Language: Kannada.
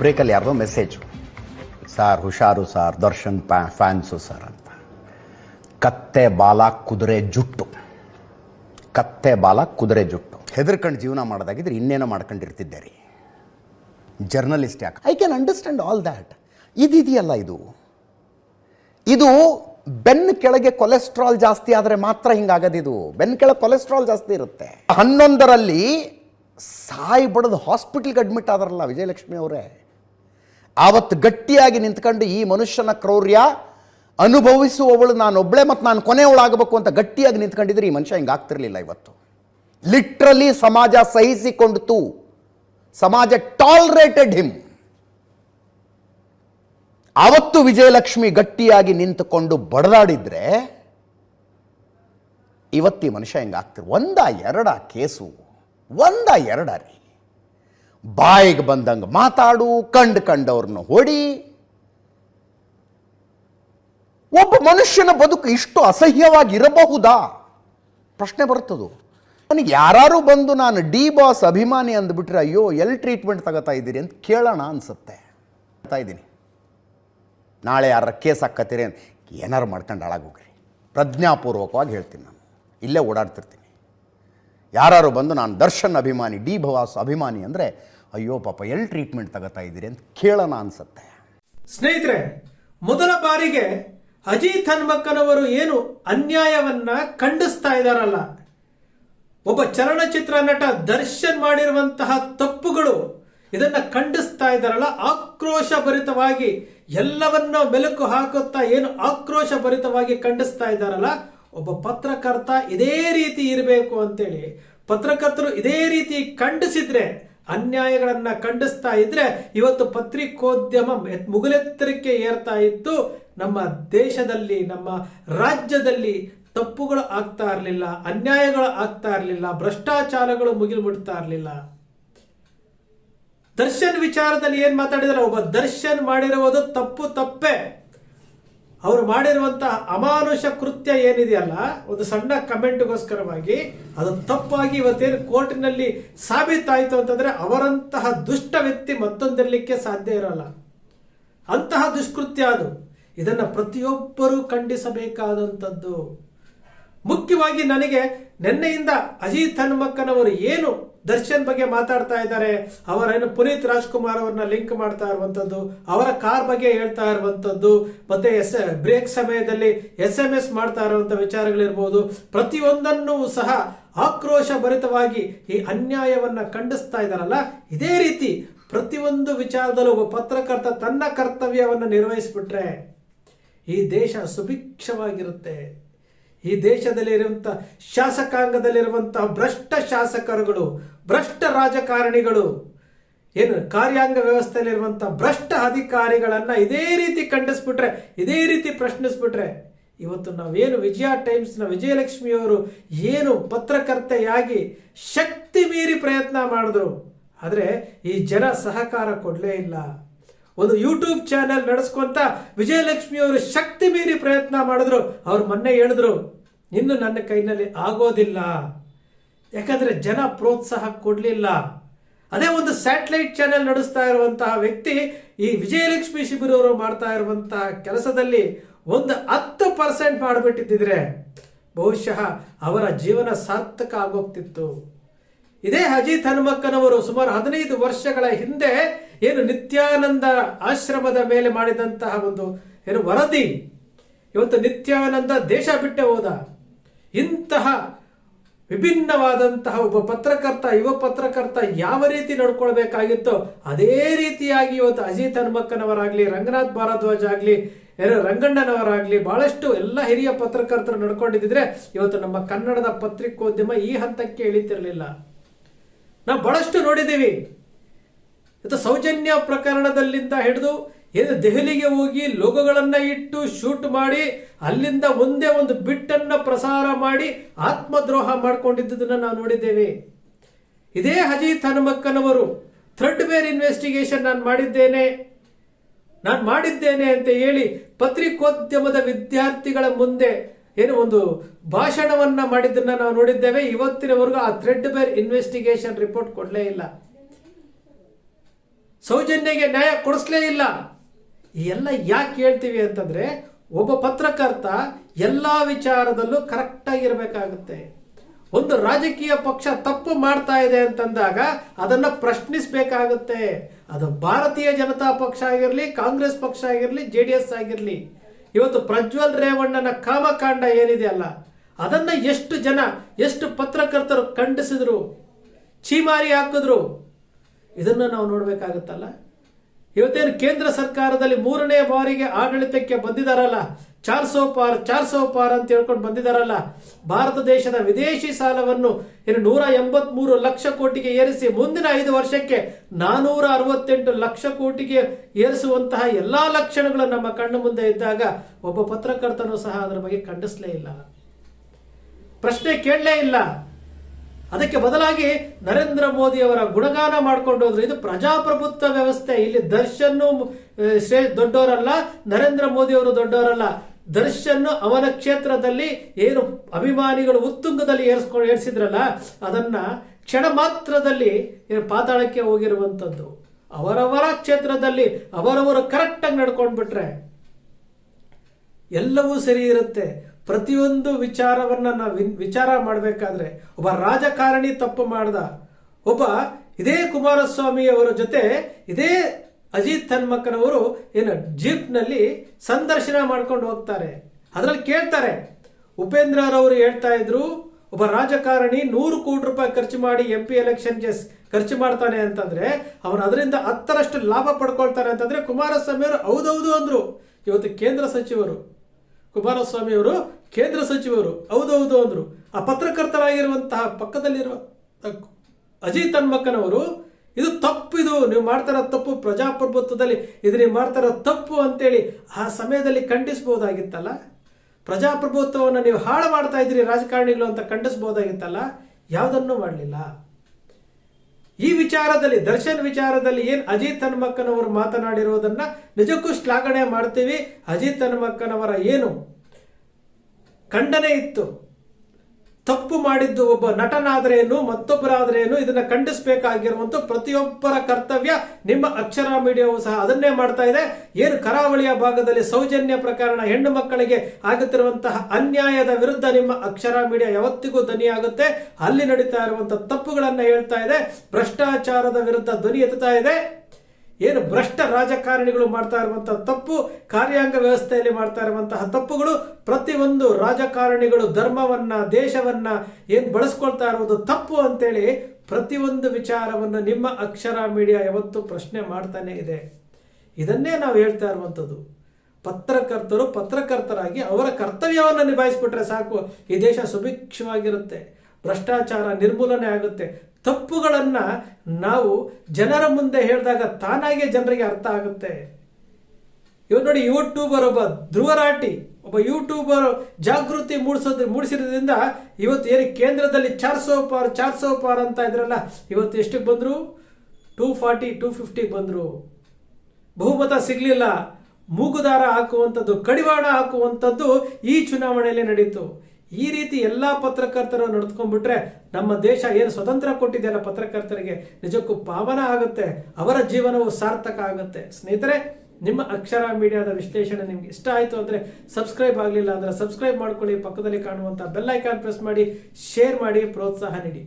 ಬ್ರೇಕಲ್ಲಿ ಯಾರ್ದೋ ಮೆಸೇಜು ಸಾರ್ ಹುಷಾರು ಸಾರ್, ದರ್ಶನ್ ಫ್ಯಾನ್ಸು ಸರ್ ಅಂತ. ಕತ್ತೆ ಬಾಲ ಕುದುರೆ ಜುಟ್ಟು. ಕತ್ತೆ ಬಾಲ ಕುದುರೆ ಜುಟ್ಟು. ಹೆದರ್ಕೊಂಡು ಜೀವನ ಮಾಡೋದಾಗಿದ್ರೆ ಇನ್ನೇನೋ ಮಾಡ್ಕೊಂಡಿರ್ತಿದ್ದೆ ರೀ ಜರ್ನಲಿಸ್ಟ್ ಯಾಕೆ? I can understand all that ಇದಿದೆಯಲ್ಲ ಇದು. ಇದು ಬೆನ್ನು ಕೆಳಗೆ ಕೊಲೆಸ್ಟ್ರಾಲ್ ಜಾಸ್ತಿ ಆದರೆ ಮಾತ್ರ ಹಿಂಗಾಗದಿದು. ಬೆನ್ನು ಕೆಳಗೆ ಕೊಲೆಸ್ಟ್ರಾಲ್ ಜಾಸ್ತಿ ಇರುತ್ತೆ. ಹನ್ನೊಂದರಲ್ಲಿ ಸಾಯಿ ಬಡದು ಹಾಸ್ಪಿಟ್ಲ್ಗೆ ಅಡ್ಮಿಟ್ ಆದ್ರಲ್ಲ ವಿಜಯಲಕ್ಷ್ಮಿ ಅವರೇ. ಆವತ್ತು ಗಟ್ಟಿಯಾಗಿ ನಿಂತ್ಕೊಂಡು ಈ ಮನುಷ್ಯನ ಕ್ರೌರ್ಯ ಅನುಭವಿಸುವವಳು ನಾನೊಬ್ಬಳೆ ಮತ್ತು ನಾನು ಕೊನೆಯವಳಾಗಬೇಕು ಅಂತ ಗಟ್ಟಿಯಾಗಿ ನಿಂತ್ಕೊಂಡಿದ್ರೆ ಈ ಮನುಷ್ಯ ಹಿಂಗೆ ಆಗ್ತಿರ್ಲಿಲ್ಲ ಇವತ್ತು. ಲಿಟ್ರಲಿ ಸಮಾಜ ಸಹಿಸಿಕೊಂಡಿತು. ಸಮಾಜ ಟಾಲ್ರೇಟೆಡ್ ಹಿಮ್ ಆವತ್ತು ವಿಜಯಲಕ್ಷ್ಮಿ ಗಟ್ಟಿಯಾಗಿ ನಿಂತುಕೊಂಡು ಬಡದಾಡಿದ್ರೆ ಇವತ್ತಿ ಮನುಷ್ಯ ಹಿಂಗೆ ಆಗ್ತಿರ್ ಒಂದ ಎರಡ ಕೇಸು, ಒಂದ ಎರಡ ರೀ ಬಾಯಿಗೆ ಬಂದಂಗೆ ಮಾತಾಡು, ಕಂಡು ಕಂಡವ್ರನ್ನ ಹೊಡಿ. ಒಬ್ಬ ಮನುಷ್ಯನ ಬದುಕು ಇಷ್ಟು ಅಸಹ್ಯವಾಗಿರಬಹುದಾ? ಪ್ರಶ್ನೆ ಬರ್ತದು. ನನಗೆ ಯಾರು ಬಂದು ನಾನು ಡಿ ಬಾಸ್ ಅಭಿಮಾನಿ ಅಂದ್ಬಿಟ್ರೆ, ಅಯ್ಯೋ ಎಲ್ಲಿ ಟ್ರೀಟ್ಮೆಂಟ್ ತಗೋತಾ ಇದ್ದೀರಿ? ಅಂತ ಕೇಳೋಣ ಅನಿಸುತ್ತೆ. ಹೇಳ್ತಾ ಇದ್ದೀನಿ. ನಾಳೆ ಯಾರ ಕೇಸ್ ಹಾಕತ್ತೀರಿ ಅಂತ ಏನಾರು ಮಾಡ್ಕೊಂಡು ಹಾಳಾಗೋಗ್ರಿ ಪ್ರಜ್ಞಾಪೂರ್ವಕವಾಗಿ ಹೇಳ್ತೀನಿ ನಾನು. ಇಲ್ಲೇ ಓಡಾಡ್ತಿರ್ತೀನಿ. ಯಾರು ಬಂದು ನಾನು ದರ್ಶನ್ ಅಭಿಮಾನಿ, ಡಿ ಬಾಸ್ ಅಭಿಮಾನಿ ಅಂದರೆ ಅಯ್ಯೋ ಪಾಪ ಎಲ್ಲಿ ಟ್ರೀಟ್ಮೆಂಟ್ ತಗೋತಾ ಇದ್ದೀರಿ ಅಂತ ಕೇಳೋಣ ಅನ್ಸುತ್ತೆ. ಸ್ನೇಹಿತರೆ, ಮೊದಲ ಬಾರಿಗೆ ಅಜಿತ್ ಹನ್ಮಕ್ಕನವರು ಏನು ಅನ್ಯಾಯವನ್ನ ಖಂಡಿಸ್ತಾ ಇದ್ದಾರಲ್ಲ, ಒಬ್ಬ ಚಲನಚಿತ್ರ ನಟ ದರ್ಶನ್ ಮಾಡಿರುವಂತಹ ತಪ್ಪುಗಳು ಇದನ್ನ ಖಂಡಿಸ್ತಾ ಇದ್ದಾರಲ್ಲ ಆಕ್ರೋಶ ಭರಿತವಾಗಿ ಎಲ್ಲವನ್ನ ಮೆಲುಕು ಹಾಕುತ್ತಾ ಏನು ಆಕ್ರೋಶ ಭರಿತವಾಗಿ ಖಂಡಿಸ್ತಾ ಇದ್ದಾರಲ್ಲ, ಒಬ್ಬ ಪತ್ರಕರ್ತ ಇದೇ ರೀತಿ ಇರಬೇಕು ಅಂತೇಳಿ, ಪತ್ರಕರ್ತರು ಇದೇ ರೀತಿ ಖಂಡಿಸಿದ್ರೆ ಅನ್ಯಾಯಗಳನ್ನ ಖಂಡಿಸ್ತಾ ಇದ್ರೆ ಇವತ್ತು ಪತ್ರಿಕೋದ್ಯಮ ಮುಗಲೆತ್ತರಕ್ಕೆ ಏರ್ತಾ ಇತ್ತು ನಮ್ಮ ದೇಶದಲ್ಲಿ, ನಮ್ಮ ರಾಜ್ಯದಲ್ಲಿ ತಪ್ಪುಗಳು ಆಗ್ತಾ ಇರಲಿಲ್ಲ, ಅನ್ಯಾಯಗಳು ಆಗ್ತಾ ಇರಲಿಲ್ಲ, ಭ್ರಷ್ಟಾಚಾರಗಳು ಮುಗಿಲು ಮುಟ್ತಾ ಇರಲಿಲ್ಲ. ದರ್ಶನ್ ವಿಚಾರದಲ್ಲಿ ಏನು ಮಾತಾಡಿದ್ರೆ? ಒಬ್ಬ ದರ್ಶನ್ ಮಾಡಿರುವುದು ತಪ್ಪು ತಪ್ಪೆ. ಅವರು ಮಾಡಿರುವಂತಹ ಅಮಾನುಷ ಕೃತ್ಯ ಏನಿದೆಯಲ್ಲ, ಒಂದು ಸಣ್ಣ ಕಮೆಂಟ್ಗೋಸ್ಕರವಾಗಿ ಅದು ತಪ್ಪಾಗಿ ಇವತ್ತೇನು ಕೋರ್ಟಿನಲ್ಲಿ ಸಾಬೀತಾಯಿತು ಅಂತಂದ್ರೆ ಅವರಂತಹ ದುಷ್ಟ ವ್ಯಕ್ತಿ ಮತ್ತೊಂದಿರಲಿಕ್ಕೆ ಸಾಧ್ಯ ಇರಲ್ಲ. ಅಂತಹ ದುಷ್ಕೃತ್ಯ ಅದು. ಇದನ್ನ ಪ್ರತಿಯೊಬ್ಬರೂ ಖಂಡಿಸಬೇಕಾದಂಥದ್ದು. ಮುಖ್ಯವಾಗಿ ನನಗೆ ನಿನ್ನೆಯಿಂದ ಅಜಿತ್ ಹನುಮಕ್ಕನವರು ಏನು ದರ್ಶನ್ ಬಗ್ಗೆ ಮಾತಾಡ್ತಾ ಇದ್ದಾರೆ. ಅವರೇನು ಪುನೀತ್ ರಾಜ್ಕುಮಾರ್ ಅವ್ರನ್ನ ಲಿಂಕ್ ಮಾಡ್ತಾ ಇರುವಂತದ್ದು ಅವರ ಕಾರ್ ಬಗ್ಗೆ ಹೇಳ್ತಾ ಇರುವಂತದ್ದು ಮತ್ತೆ ಎಸ್, ಬ್ರೇಕ್ ಸಮಯದಲ್ಲಿ ಎಸ್ ಎಂ ಎಸ್ ಮಾಡ್ತಾ ಇರುವಂಥ ವಿಚಾರಗಳಿರ್ಬೋದು. ಪ್ರತಿಯೊಂದನ್ನು ಸಹ ಆಕ್ರೋಶ ಭರಿತವಾಗಿ ಈ ಅನ್ಯಾಯವನ್ನ ಖಂಡಿಸ್ತಾ ಇದ್ದಾರಲ್ಲ? ಇದೇ ರೀತಿ ಪ್ರತಿಯೊಂದು ವಿಚಾರದಲ್ಲೂ ಒಬ್ಬ ಪತ್ರಕರ್ತ ತನ್ನ ಕರ್ತವ್ಯವನ್ನು ನಿರ್ವಹಿಸಿಬಿಟ್ರೆ ಈ ದೇಶ ಸುಭಿಕ್ಷವಾಗಿರುತ್ತೆ. ಈ ದೇಶದಲ್ಲಿರುವಂಥ ಶಾಸಕಾಂಗದಲ್ಲಿರುವಂತಹ ಭ್ರಷ್ಟ ಶಾಸಕರುಗಳು, ಭ್ರಷ್ಟ ರಾಜಕಾರಣಿಗಳು, ಏನು ಕಾರ್ಯಾಂಗ ವ್ಯವಸ್ಥೆಯಲ್ಲಿರುವಂಥ ಭ್ರಷ್ಟ ಅಧಿಕಾರಿಗಳನ್ನು ಇದೇ ರೀತಿ ಖಂಡಿಸ್ಬಿಟ್ರೆ, ಇದೇ ರೀತಿ ಪ್ರಶ್ನಿಸ್ಬಿಟ್ರೆ, ಇವತ್ತು ನಾವೇನು ವಿಜಯ ಟೈಮ್ಸ್ನ ವಿಜಯಲಕ್ಷ್ಮಿಯವರು ಏನು ಪತ್ರಕರ್ತೆಯಾಗಿ ಶಕ್ತಿ ಮೀರಿ ಪ್ರಯತ್ನ ಮಾಡಿದ್ರು, ಆದರೆ ಈ ಜನ ಸಹಕಾರ ಕೊಡಲೇ ಇಲ್ಲ. ಒಂದು ಯೂಟ್ಯೂಬ್ ಚಾನೆಲ್ ನಡೆಸ್ಕೊಂತ ವಿಜಯಲಕ್ಷ್ಮಿ ಅವರು ಶಕ್ತಿ ಮೀರಿ ಪ್ರಯತ್ನ ಮಾಡಿದ್ರು. ಅವ್ರು ಮೊನ್ನೆ ಹೇಳಿದ್ರು, ಇನ್ನು ನನ್ನ ಕೈನಲ್ಲಿ ಆಗೋದಿಲ್ಲ. ಯಾಕಂದ್ರೆ ಜನ ಪ್ರೋತ್ಸಾಹ ಕೊಡಲಿಲ್ಲ. ಅದೇ ಒಂದು ಸ್ಯಾಟಲೈಟ್ ಚಾನೆಲ್ ನಡೆಸ್ತಾ ಇರುವಂತಹ ವ್ಯಕ್ತಿ ಈ ವಿಜಯಲಕ್ಷ್ಮಿ ಶಿಬಿರ ಅವರು ಮಾಡ್ತಾ ಇರುವಂತಹ ಕೆಲಸದಲ್ಲಿ ಒಂದು ಹತ್ತು ಪರ್ಸೆಂಟ್ ಮಾಡಿಬಿಟ್ಟಿದ್ದಿದ್ರೆ ಬಹುಶಃ ಅವರ ಜೀವನ ಸಾರ್ಥಕ ಆಗೋಗ್ತಿತ್ತು. ಇದೇ ಅಜಿತ್ ಹನುಮಕ್ಕನವರು ಸುಮಾರು ಹದಿನೈದು ವರ್ಷಗಳ ಹಿಂದೆ ಏನು ನಿತ್ಯಾನಂದ ಆಶ್ರಮದ ಮೇಲೆ ಮಾಡಿದಂತಹ ಒಂದು ಏನು ವರದಿ. ಇವತ್ತು ನಿತ್ಯಾನಂದ ದೇಶ ಬಿಟ್ಟೆ ಹೋದ. ಇಂತಹ ವಿಭಿನ್ನವಾದಂತಹ ಒಬ್ಬ ಪತ್ರಕರ್ತ, ಯುವ ಪತ್ರಕರ್ತ ಯಾವ ರೀತಿ ನಡ್ಕೊಳ್ಬೇಕಾಗಿತ್ತೋ ಅದೇ ರೀತಿಯಾಗಿ ಇವತ್ತು ಅಜಿತ್ ಹನುಮಕ್ಕನವರಾಗಲಿ ರಂಗನಾಥ್ ಭಾರದ್ವಾಜ್ ಆಗಲಿ ರಂಗಣ್ಣನವರಾಗಲಿ ಬಹಳಷ್ಟು ಎಲ್ಲ ಹಿರಿಯ ಪತ್ರಕರ್ತರು ನಡ್ಕೊಂಡಿದ್ದಿದ್ರೆ ಇವತ್ತು ನಮ್ಮ ಕನ್ನಡದ ಪತ್ರಿಕೋದ್ಯಮ ಈ ಹಂತಕ್ಕೆ ಇಳಿತಿರಲಿಲ್ಲ. ನಾವು ಬಹಳಷ್ಟು ನೋಡಿದ್ದೀವಿ. ಇದು ಸೌಜನ್ಯ ಪ್ರಕರಣದಲ್ಲಿಂದ ಹಿಡಿದು ಏನು ದೆಹಲಿಗೆ ಹೋಗಿ ಲೋಗೋಗಳನ್ನು ಇಟ್ಟು ಶೂಟ್ ಮಾಡಿ ಅಲ್ಲಿಂದ ಒಂದೇ ಒಂದು ಬಿಟ್ಟನ್ನು ಪ್ರಸಾರ ಮಾಡಿ ಆತ್ಮದ್ರೋಹ ಮಾಡಿಕೊಂಡಿದ್ದುದನ್ನು ನಾವು ನೋಡಿದ್ದೇವೆ. ಇದೇ ಅಜಿತ್ ಹನುಮಕ್ಕನವರು ಥ್ರೆಡ್ ಬೇರ್ ಇನ್ವೆಸ್ಟಿಗೇಷನ್ ನಾನು ಮಾಡಿದ್ದೇನೆ. ನಾನು ಮಾಡಿದ್ದೇನೆ ಅಂತ ಹೇಳಿ ಪತ್ರಿಕೋದ್ಯಮದ ವಿದ್ಯಾರ್ಥಿಗಳ ಮುಂದೆ ಏನು ಒಂದು ಭಾಷಣವನ್ನ ಮಾಡಿದ್ದನ್ನು ನಾವು ನೋಡಿದ್ದೇವೆ. ಇವತ್ತಿನವರೆಗೂ ಆ ಥ್ರೆಡ್ ಬೇರ್ ಇನ್ವೆಸ್ಟಿಗೇಷನ್ ರಿಪೋರ್ಟ್ ಕೊಡಲೇ ಇಲ್ಲ. ಸೌಜನ್ಯಗೆ ನ್ಯಾಯ ಕೊಡಿಸ್ಲೇ ಇಲ್ಲ. ಎಲ್ಲ ಯಾಕೆ ಹೇಳ್ತೀವಿ ಅಂತಂದ್ರೆ, ಒಬ್ಬ ಪತ್ರಕರ್ತ ಎಲ್ಲ ವಿಚಾರದಲ್ಲೂ ಕರೆಕ್ಟಾಗಿರಬೇಕಾಗುತ್ತೆ. ಒಂದು ರಾಜಕೀಯ ಪಕ್ಷ ತಪ್ಪು ಮಾಡ್ತಾ ಇದೆ ಅಂತಂದಾಗ ಅದನ್ನ ಪ್ರಶ್ನಿಸಬೇಕಾಗುತ್ತೆ. ಅದು ಭಾರತೀಯ ಜನತಾ ಪಕ್ಷ ಆಗಿರಲಿ, ಕಾಂಗ್ರೆಸ್ ಪಕ್ಷ ಆಗಿರಲಿ, ಜೆ ಡಿ ಎಸ್ ಆಗಿರಲಿ. ಇವತ್ತು ಪ್ರಜ್ವಲ್ ರೇವಣ್ಣನ ಕಾಮಕಾಂಡ ಏನಿದೆ ಅಲ್ಲ, ಅದನ್ನ ಎಷ್ಟು ಜನ, ಎಷ್ಟು ಪತ್ರಕರ್ತರು ಖಂಡಿಸಿದ್ರು ಚೀಮಾರಿ ಹಾಕಿದ್ರು, ಇದನ್ನು ನಾವು ನೋಡಬೇಕಾಗುತ್ತಲ್ಲ? ಇವತ್ತೇನು ಕೇಂದ್ರ ಸರ್ಕಾರದಲ್ಲಿ ಮೂರನೇ ಬಾರಿಗೆ ಆಡಳಿತಕ್ಕೆ ಬಂದಿದಾರಲ್ಲ ಚಾರ್ ಸೋ ಪಾರ್ ಚಾರ್ ಸೋ ಪಾರ್ ಅಂತ ಹೇಳ್ಕೊಂಡು ಬಂದಿದ್ದಾರಲ್ಲ ಭಾರತ ದೇಶದ ವಿದೇಶಿ ಸಾಲವನ್ನು ಏನು ನೂರ ಎಂಬತ್ಮೂರು ಲಕ್ಷ ಕೋಟಿಗೆ ಏರಿಸಿ ಮುಂದಿನ ಐದು ವರ್ಷಕ್ಕೆ ನಾನೂರ ಅರವತ್ತೆಂಟು ಲಕ್ಷ ಕೋಟಿಗೆ ಏರಿಸುವಂತಹ ಎಲ್ಲಾ ಲಕ್ಷಣಗಳು ನಮ್ಮ ಕಣ್ಣು ಮುಂದೆ ಇದ್ದಾಗ ಒಬ್ಬ ಪತ್ರಕರ್ತನು ಸಹ ಅದರ ಬಗ್ಗೆ ಖಂಡಿಸಲೇ ಇಲ್ಲ. ಪ್ರಶ್ನೆ ಕೇಳಲೇ ಇಲ್ಲ. ಅದಕ್ಕೆ ಬದಲಾಗಿ ನರೇಂದ್ರ ಮೋದಿಯವರ ಗುಣಗಾನ ಮಾಡ್ಕೊಂಡು ಹೋದ್ರು. ಇದು ಪ್ರಜಾಪ್ರಭುತ್ವ ವ್ಯವಸ್ಥೆ. ಇಲ್ಲಿ ದರ್ಶನ್ ಶ್ರೇ, ದೊಡ್ಡವರಲ್ಲ, ನರೇಂದ್ರ ಮೋದಿ ಅವರು ದೊಡ್ಡವರಲ್ಲ. ದರ್ಶನ್ ಅವನ ಕ್ಷೇತ್ರದಲ್ಲಿ ಏನು ಅಭಿಮಾನಿಗಳು ಉತ್ತುಂಗದಲ್ಲಿ ಏರಿಸ್ಕೊಂಡು ಏರಿಸಿದ್ರಲ್ಲ, ಅದನ್ನ ಕ್ಷಣ ಮಾತ್ರದಲ್ಲಿ ಪಾತಾಳಕ್ಕೆ ಹೋಗಿರುವಂಥದ್ದು ಅವರವರ ಕ್ಷೇತ್ರದಲ್ಲಿ ಅವರವರು ಕರೆಕ್ಟಾಗಿ ನಡ್ಕೊಂಡ್ಬಿಟ್ರೆ ಎಲ್ಲವೂ ಸರಿ ಇರುತ್ತೆ. ಪ್ರತಿಯೊಂದು ವಿಚಾರವನ್ನ ನಾವು ವಿಚಾರ ಮಾಡಬೇಕಾದ್ರೆ ಒಬ್ಬ ರಾಜಕಾರಣಿ ತಪ್ಪು ಮಾಡ್ದ, ಒಬ್ಬ ಇದೇ ಕುಮಾರಸ್ವಾಮಿ ಅವರ ಜೊತೆ ಇದೇ ಅಜಿತ್ ಥನ್ಮಕ್ಕನವರು ಏನು ಜೀಪ್ನಲ್ಲಿ ಸಂದರ್ಶನ ಮಾಡ್ಕೊಂಡು ಹೋಗ್ತಾರೆ. ಅದರಲ್ಲಿ ಕೇಳ್ತಾರೆ, ಉಪೇಂದ್ರ ಅವರು ಹೇಳ್ತಾ ಇದ್ರು, ಒಬ್ಬ ರಾಜಕಾರಣಿ ನೂರು ಕೋಟಿ ರೂಪಾಯಿ ಖರ್ಚು ಮಾಡಿ ಎಂ ಪಿ ಎಲೆಕ್ಷನ್ ಖರ್ಚು ಮಾಡ್ತಾನೆ ಅಂತಂದ್ರೆ, ಅವನು ಅದರಿಂದ ಹತ್ತರಷ್ಟು ಲಾಭ ಪಡ್ಕೊಳ್ತಾನೆ ಅಂತಂದ್ರೆ ಕುಮಾರಸ್ವಾಮಿ ಅವರು ಹೌದೌದು ಅಂದ್ರು. ಇವತ್ತು ಕೇಂದ್ರ ಸಚಿವರು ಕುಮಾರಸ್ವಾಮಿ ಅವರು ಕೇಂದ್ರ ಸಚಿವರು, ಹೌದೌದು ಅಂದರು. ಆ ಪತ್ರಕರ್ತರಾಗಿರುವಂತಹ ಪಕ್ಕದಲ್ಲಿರುವ ಅಜಿತ್ ಅನ್ಮಕ್ಕನವರು ಇದು ತಪ್ಪು ಇದು ನೀವು ಮಾಡ್ತಾರ ತಪ್ಪು ಪ್ರಜಾಪ್ರಭುತ್ವದಲ್ಲಿ, ಇದು ನೀವು ಮಾಡ್ತಾರ ತಪ್ಪು ಅಂತೇಳಿ ಆ ಸಮಯದಲ್ಲಿ ಖಂಡಿಸಬಹುದಾಗಿತ್ತಲ್ಲ? ಪ್ರಜಾಪ್ರಭುತ್ವವನ್ನು ನೀವು ಹಾಳು ಮಾಡ್ತಾ ಇದ್ದೀರಿ, ರಾಜಕಾರಣಿಗಳು ಅಂತ ಖಂಡಿಸಬಹುದಾಗಿತ್ತಲ್ಲ? ಯಾವುದನ್ನು ಮಾಡಲಿಲ್ಲ. ಈ ವಿಚಾರದಲ್ಲಿ, ದರ್ಶನ್ ವಿಚಾರದಲ್ಲಿ ಏನು ಅಜಿತ್ ಹನುಮಕ್ಕನವರು ಮಾತನಾಡಿರುವುದನ್ನ ನಿಜಕ್ಕೂ ಶ್ಲಾಘನೆ ಮಾಡ್ತೀವಿ. ಅಜಿತ್ ಹನುಮಕ್ಕನವರ ಏನು ಖಂಡನೆ ಇತ್ತು. ತಪ್ಪು ಮಾಡಿದ್ದು ಒಬ್ಬ ನಟನಾದ್ರೇನು ಮತ್ತೊಬ್ಬರಾದ್ರೇನು ಇದನ್ನ ಖಂಡಿಸಬೇಕಾಗಿರುವಂತ ಪ್ರತಿಯೊಬ್ಬರ ಕರ್ತವ್ಯ ನಿಮ್ಮ ಅಕ್ಷರ ಮೀಡಿಯಾವು ಸಹ ಅದನ್ನೇ ಮಾಡ್ತಾ ಇದೆ. ಏನು ಕರಾವಳಿಯ ಭಾಗದಲ್ಲಿ ಸೌಜನ್ಯ ಪ್ರಕರಣ ಹೆಣ್ಣು ಮಕ್ಕಳಿಗೆ ಆಗುತ್ತಿರುವಂತಹ ಅನ್ಯಾಯದ ವಿರುದ್ಧ ನಿಮ್ಮ ಅಕ್ಷರ ಮೀಡಿಯಾ ಯಾವತ್ತಿಗೂ ಧ್ವನಿಯಾಗುತ್ತೆ. ಅಲ್ಲಿ ನಡೀತಾ ಇರುವಂತಹ ತಪ್ಪುಗಳನ್ನ ಹೇಳ್ತಾ ಇದೆ. ಭ್ರಷ್ಟಾಚಾರದ ವಿರುದ್ಧ ಧ್ವನಿ ಎತ್ತುತ್ತಾ ಇದೆ. ಏನು ಭ್ರಷ್ಟ ರಾಜಕಾರಣಿಗಳು ಮಾಡ್ತಾ ಇರುವಂತಹ ತಪ್ಪು ಕಾರ್ಯಾಂಗ ವ್ಯವಸ್ಥೆಯಲ್ಲಿ ಮಾಡ್ತಾ ಇರುವಂತಹ ತಪ್ಪುಗಳು ಪ್ರತಿಯೊಂದು ರಾಜಕಾರಣಿಗಳು ಧರ್ಮವನ್ನ, ದೇಶವನ್ನ ಏನು ಬಳಸ್ಕೊಳ್ತಾ ಇರುವುದು ತಪ್ಪು ಅಂತೇಳಿ ಪ್ರತಿಯೊಂದು ವಿಚಾರವನ್ನು ನಿಮ್ಮ ಅಕ್ಷರ ಮೀಡಿಯಾ ಯಾವತ್ತು ಪ್ರಶ್ನೆ ಮಾಡ್ತಾನೆ ಇದೆ. ಇದನ್ನೇ ನಾವು ಹೇಳ್ತಾ ಇರುವಂಥದ್ದು. ಪತ್ರಕರ್ತರು ಪತ್ರಕರ್ತರಾಗಿ ಅವರ ಕರ್ತವ್ಯವನ್ನು ನಿಭಾಯಿಸ್ಬಿಟ್ರೆ ಸಾಕು. ಈ ದೇಶ ಸುಭಿಕ್ಷವಾಗಿರುತ್ತೆ. ಭ್ರಷ್ಟಾಚಾರ ನಿರ್ಮೂಲನೆ ಆಗುತ್ತೆ. ತಪ್ಪುಗಳನ್ನು ನಾವು ಜನರ ಮುಂದೆ ಹೇಳಿದಾಗ ತಾನಾಗೆ ಜನರಿಗೆ ಅರ್ಥ ಆಗುತ್ತೆ. ಇವ್ ನೋಡಿ ಯೂಟ್ಯೂಬರ್ ಒಬ್ಬ ಧ್ರುವರಾಟಿ, ಒಬ್ಬ ಯೂಟ್ಯೂಬರ್ ಜಾಗೃತಿ ಮೂಡಿಸೋದ್ರ ಮೂಡಿಸಿರೋದ್ರಿಂದ ಇವತ್ತು ಏನು ಕೇಂದ್ರದಲ್ಲಿ ಚಾರ್ ಸೋ ಪಾರ್ ಚಾರ್ ಸೋ ಪಾರ್ ಅಂತ ಇದ್ರಲ್ಲ, ಇವತ್ತು ಎಷ್ಟಕ್ಕೆ ಬಂದ್ರು? ಟೂ ಫಾರ್ಟಿ ಟೂ ಫಿಫ್ಟಿ ಬಂದ್ರು. ಬಹುಮತ ಸಿಗ್ಲಿಲ್ಲ. ಮೂಗುದಾರ ಹಾಕುವಂಥದ್ದು, ಕಡಿವಾಣ ಹಾಕುವಂಥದ್ದು ಈ ಚುನಾವಣೆಯಲ್ಲಿ ನಡೀತು. ಈ ರೀತಿ ಎಲ್ಲ ಪತ್ರಕರ್ತರು ನಡೆದುಕೊಂಡ್ಬಿಟ್ರೆ ನಮ್ಮ ದೇಶ ಏನು ಸ್ವತಂತ್ರ ಕೊಟ್ಟಿದೆಯಲ್ಲ ಪತ್ರಕರ್ತರಿಗೆ ನಿಜಕ್ಕೂ ಪಾವನ ಆಗುತ್ತೆ, ಅವರ ಜೀವನವು ಸಾರ್ಥಕ ಆಗುತ್ತೆ. ಸ್ನೇಹಿತರೆ, ನಿಮ್ಮ ಅಕ್ಷರ ಮೀಡಿಯಾದ ವಿಶ್ಲೇಷಣೆ ನಿಮ್ಗೆ ಇಷ್ಟ ಆಯಿತು ಅಂದರೆ ಸಬ್ಸ್ಕ್ರೈಬ್ ಆಗಲಿಲ್ಲ ಅಂದರೆ ಸಬ್ಸ್ಕ್ರೈಬ್ ಮಾಡ್ಕೊಳ್ಳಿ, ಪಕ್ಕದಲ್ಲಿ ಕಾಣುವಂಥ ಬೆಲ್ ಐಕಾನ್ ಪ್ರೆಸ್ ಮಾಡಿ, ಶೇರ್ ಮಾಡಿ, ಪ್ರೋತ್ಸಾಹ ನೀಡಿ.